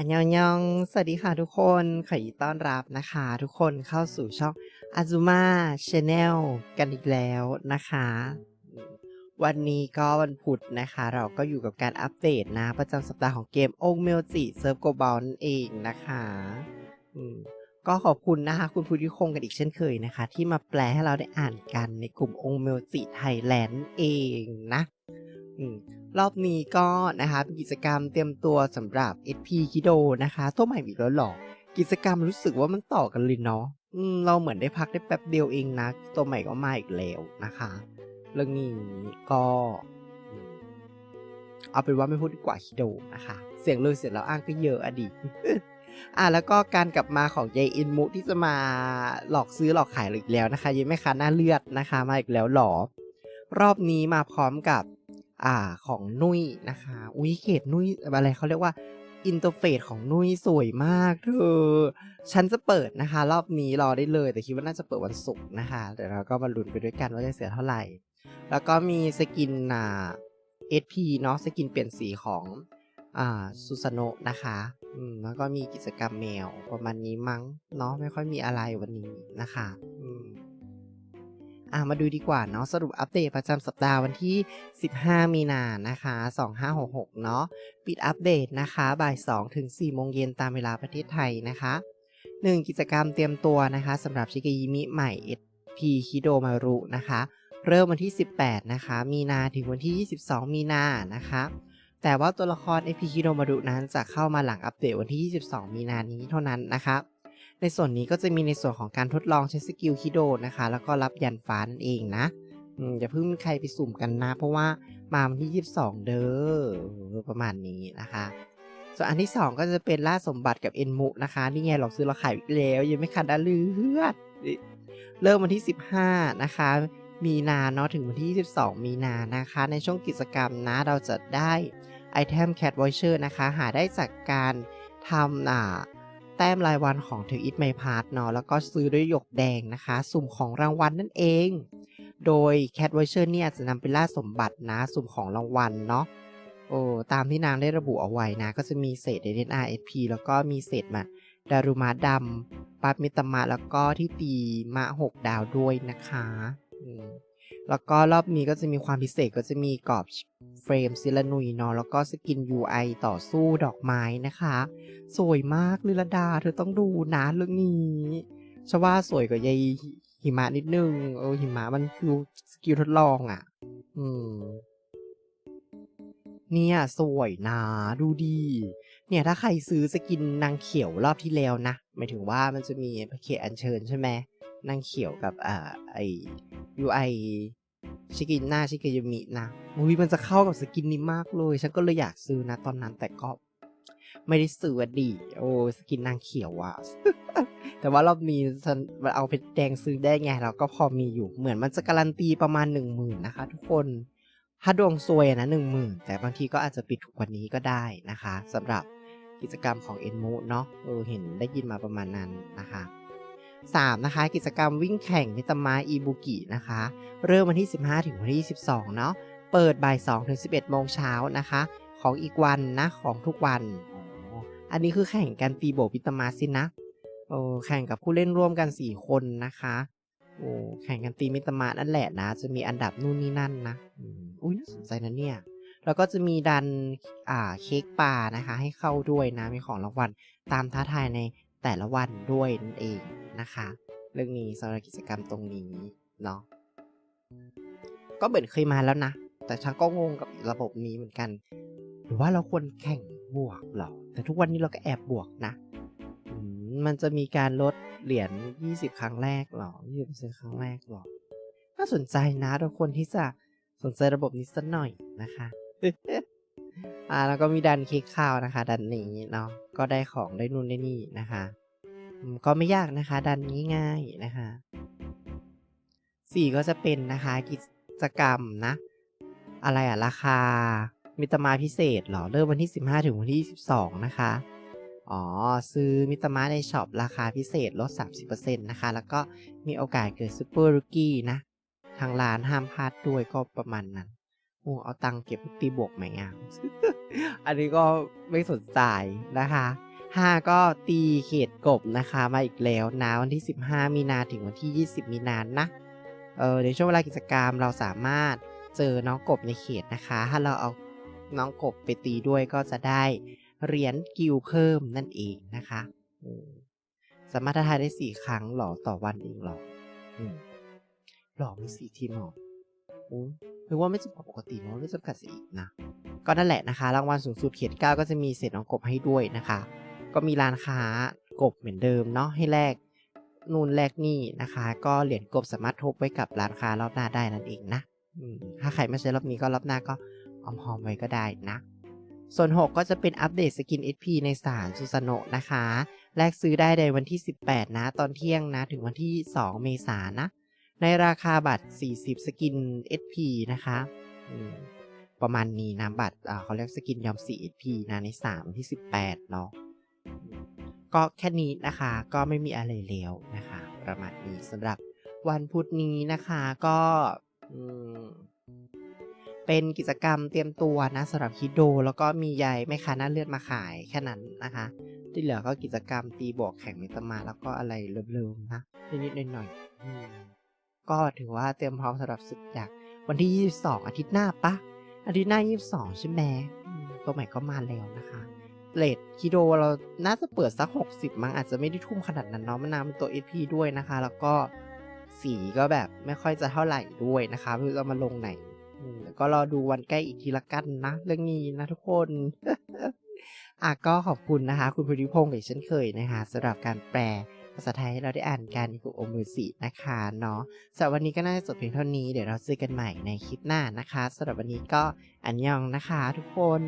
อันยองยอง สวัสดีค่ะทุกคน ขอยินต้อนรับนะคะ ทุกคนเข้าสู่ช่อง Azuma Channel กันอีกแล้วนะคะ วันนี้ก็วันพุธนะคะ เราก็อยู่กับการอัปเดตนะ ประจำสัปดาห์ของเกมองเมลจิเซิร์ฟโกบอลนั่นเองนะคะก็ขอบคุณนะคะ คุณพุทธิคงกันอีกเช่นเคยนะคะ ที่มาแปลให้เราได้อ่านกันในกลุ่มองเมลจิไทยแลนด์เองนะ รอบนี้ก็นะคะเป็นกิจกรรมเตรียมตัวสำหรับ SP คิโดนะคะตัวใหม่อีกแล้วหรอกิจกรรมรู้สึกว่ามันต่อกันเลยเนาะอืมเราเหมือนได้พักได้แป๊บเดียวเองนะ ตัวใหม่ก็มาอีกแล้วนะคะ เรื่องนี้ก็เอาเป็นว่าไม่พูดดีกว่าคิโดนะคะ เสียงเลยเสียงแล้วอ้างก็เยอะอดีตอะแล้วก็การกลับมาของยายอินมุที่จะมาหลอกซื้อหลอกขายอีกแล้วนะคะยายแม่ค้าหน้าเลือดนะคะ มาอีกแล้วหรอ รอบนี้มาพร้อมกับ อ่าของนุ้ยนะคะ อุ้ยเขตนุ้ยอะไรเขาเรียกว่าอินเทอร์เฟซของนุ้ยสวยมากเธอ ฉันจะเปิดนะคะ รอบนี้รอได้เลย แต่คิดว่าน่าจะเปิดวันศุกร์นะคะเดี๋ยวเราก็มาลุ้นไปด้วยกันว่าจะเสียเท่าไหร่ แล้วก็มีสกินอ่า SP เนาะสกินเปลี่ยนสีของอ่าซูซาโนะนะคะอืมแล้วก็มีกิจกรรมแมวประมาณนี้มั้งเนาะไม่ค่อยมีอะไรวันนี้นะคะ อะมาดูดีกว่าเนาะสรุปอัปเดตประจำสัปดาห์วันที่ 15 มีนานะคะ 2566 เนาะปิดอัปเดตนะคะบ่าย 2 ถึง 4 โมงเย็นตามเวลาประเทศไทยนะคะ 1 กิจกรรมเตรียมตัวนะคะสำหรับชิเกยิมิใหม่ SP คิโดมารุนะคะ เริ่มวันที่ 18 นะคะ มีนาถึงวันที่ 22 มีนานะคะ แต่ว่าตัวละคร SP คิโดมารุนั้นจะเข้ามาหลังอัปเดตวันที่ 22 มีนานี้เท่านั้นนะคะ ในส่วนนี้ก็จะมีในส่วนของการทดลองใช้สกิลคิโดนะคะ แล้วก็รับยันฟ้านั่นเองนะอย่าเพิ่งใครไปสุ่มกันนะ เพราะว่ามาวันที่ 22 เด้อเอประมาณนี้นะคะ ส่วนอันที่ 2 ก็จะเป็นล่าสมบัติกับเอ็นมุนะคะ นี่ไงหลอกซื้อเราขายอีกแล้ว ยังไม่ขาดดาเลือด เริ่มวันที่ 15 นะคะ มีนาเนาะถึงวันที่ 22 มีนานะคะ ในช่วงกิจกรรมนะเราจะได้ไอเทมแค t วอยเชอร์นะคะ หาได้จากการทำอ่า แต้มรายวันของ t ท It My Part เนาะแล้วก็ซื้อด้วยหยกแดงนะคะ สุ่มของรางวัลนั่นเอง โดย Cat Voucher เนี่ยจะนำไปล่าสมบัตินะ สุ่มของรางวัลเนาะโอ้ตามที่นางได้ระบุเอาไว้นะ ก็จะมีเศษ DNR SP แล้วก็มีเศษมาดารุมาดำปับมิตมะแล้วก็ที่ตีมะหกดาวด้วยนะคะอืม แล้วก็รอบนี้ก็จะมีความพิเศษก็จะมีกรอบเฟรมซิลานุยเนาะแล้วก็สกิน UI ต่อสู้ดอกไม้นะคะ สวยมากลิลดา เธอต้องดูนะเรื่องนี้ชว่าสวยกว่ายายหิมะนิดนึงเออหิมะมันคือสกิลทดลองอะ่ะ อืม เนี่ยสวยนะดูดี เนี่ยถ้าใครซื้อสกินนางเขียวรอบที่แล้วนะหมายถึงว่ามันจะมีพ็กเกจอัญเชิญใช่ไหมนางเขียวกับอ่าไอ UI ชิกินหน้าชิเกยมินะมูวีมันจะเข้ากับสกินนี้มากเลย ฉันก็เลยอยากซื้อนะตอนนั้นแต่ก็ไม่ได้ซื้อดีโอ้สกินนางเขียวอะแต่ว่ารอบนี้ฉันเอาเพชรแดงซื้อได้ไงเราก็พอมีอยู่เหมือนมันจะการันตีประมาณหนึ่งหมื่นนะคะ ทุกคนถ้าดวงซวยนะหนึ่งหมื่นแต่บางทีก็อาจจะปิดถูกกว่านี้ก็ได้นะคะสำหรับกิจกรรมของเอ็นมูเนาะเออเห็นได้ยินมาประมาณนั้นนะคะ 3. นะคะ กิจกรรมวิ่งแข่งมิตามาอีบุกินะคะ เริ่มวันที่ 15 ถึงวันที่ 22 เนาะเปิดบ่าย2ถึง 11 โมงเช้านะคะ ของอีกวันนะ ของทุกวัน อันนี้คือแข่งกันตีโบมิตามาสินะโอ้แข่งกับผู้เล่นร่วมกัน 4 คนนะคะโอ้แข่งกันตีมิตามานั่นแหละนะ จะมีอันดับนู่นนี่นั่นนะอุ้ยน่าสนใจนะเนี่ยแล้วก็จะมีดันอ่าเค้กปลานะคะ ให้เข้าด้วยนะมีของรางวัลตามท้าทายใน แต่ละวันด้วยนั่นเองนะคะ เรื่องนี้สำหรับกิจกรรมตรงนี้เนาะก็เหมือนเคยมาแล้วนะ แต่ฉันก็งงกับระบบนี้เหมือนกัน หรือว่าเราควรแข่งบวกหรอแต่ทุกวันนี้เราก็แอบบวกนะมันจะมีการลดเหรียญ 20 ครั้งแรกหรอ20%ครั้งแรกหรอน่าสนใจนะทุกคนที่จะสนใจระบบนี้สักหน่อยนะคะ อ่าแล้วก็มีดันเค้กข้าวนะคะ ดันนี้เนาะก็ได้ของได้นู่นได้นี่นะคะก็ไม่ยากนะคะ ดันง่ายๆนะคะสี่ก็จะเป็นนะคะกิจกรรมนะ อะไรอะราคามิตรมาพิเศษเหรอ เริ่มวันที่ 15 ถึงวันที่ 22 นะคะ อ๋อ ซื้อมิตรมาในช็อปราคาพิเศษลด 30%นะคะ แล้วก็มีโอกาสเกิดซูเปอร์รุกี้นะ ทางร้านห้ามพลาดด้วยก็ประมาณนั้น อ้เอาตังเก็บตีบวกไหมอะ อันนี้ก็ไม่สนใจนะคะ5ก็ตีเขตกบนะคะมาอีกแล้วนะวันที่ 15 มีนาถึงวันที่ 20 มีนานะเออในช่วงเวลากิจกรรมเราสามารถเจอน้องกบในเขตนะคะ ถ้าเราเอาน้องกบไปตีด้วยก็จะได้เหรียญกิลเพิ่มนั่นเองนะคะสามารถท้าทายได้สี่ครั้งหรอต่อวันเองหรออืมหรอมีสี่ทีมหรอ หรือว่าไม่จำกัดปกติเนอะไม่จำกัดสีอีกนะ ก็นั่นแหละนะคะ รางวัลสูงสุดเขตเก้าก็จะมีเศษน้องกบให้ด้วยนะคะ ก็มีร้านค้ากบเหมือนเดิมเนาะให้แลกนู่นแลกนี่นะคะ ก็เหรียญกบสามารถทบไว้กับร้านค้ารอบหน้าได้นั่นเองนะถ้าใครไม่ใช้รอบนี้ก็รอบหน้าก็ออมหอมไว้ก็ได้นะ ส่วน 6 ก็จะเป็นอัปเดตสกิน SP ในสารซูซาโนะนะคะ แลกซื้อได้ในวันที่ 18 นะ ตอนเที่ยงนะ ถึงวันที่ 2 เมษายนนะ ในราคาบัตร 40 สกิน SP นะคะประมาณนี้นะบัตรเขาเรียกสกินยอม 4 SP นะใน 3 ที่ 18 เนาะก็แค่นี้นะคะก็ไม่มีอะไรแล้วนะคะ ประมาณนี้สำหรับวันพุธนี้นะคะก็เป็นกิจกรรมเตรียมตัวนะสำหรับฮิดโด แล้วก็มียายแม่ค้าหน้าเลือดมาขายแค่นั้นนะคะ ที่เหลือก็กิจกรรมตีบวกแข่งมิตรมาแล้วก็อะไรเลิมๆนะนิดๆหน่อยๆ ก็ถือว่าเตรียมพร้อมสำหรับศึกจากวันที่ 22 อาทิตย์หน้าปะ อาทิตย์หน้า 22 ใช่ไหมตัวใหม่ก็มาแล้วนะคะเลทคิโดเราน่าจะเปิดสัก 60 มั้งอาจจะไม่ได้ทุ่มขนาดนั้นเนาะมันนำเป็นตัว AP ด้วยนะคะ แล้วก็สีก็แบบไม่ค่อยจะเท่าไหร่ด้วยนะคะไม่รู้จะมาลงไหนอืมก็รอดูวันใกล้อีกทีละกันนะ เรื่องนี้นะทุกคนอะก็ขอบคุณนะคะ คุณพุทธิพงศ์อีกเช่นเคยนะคะสำหรับการแปล ภาษาไทยให้เราได้อ่านกันในกลุ่มโอมูสีนะคะเนาะสำหรับวันนี้ก็น่าจะจบเพียงเท่านี้เดี๋ยวเราเจอกันใหม่ในคลิปหน้านะคะสำหรับวันนี้ก็อันยองนะคะทุกคน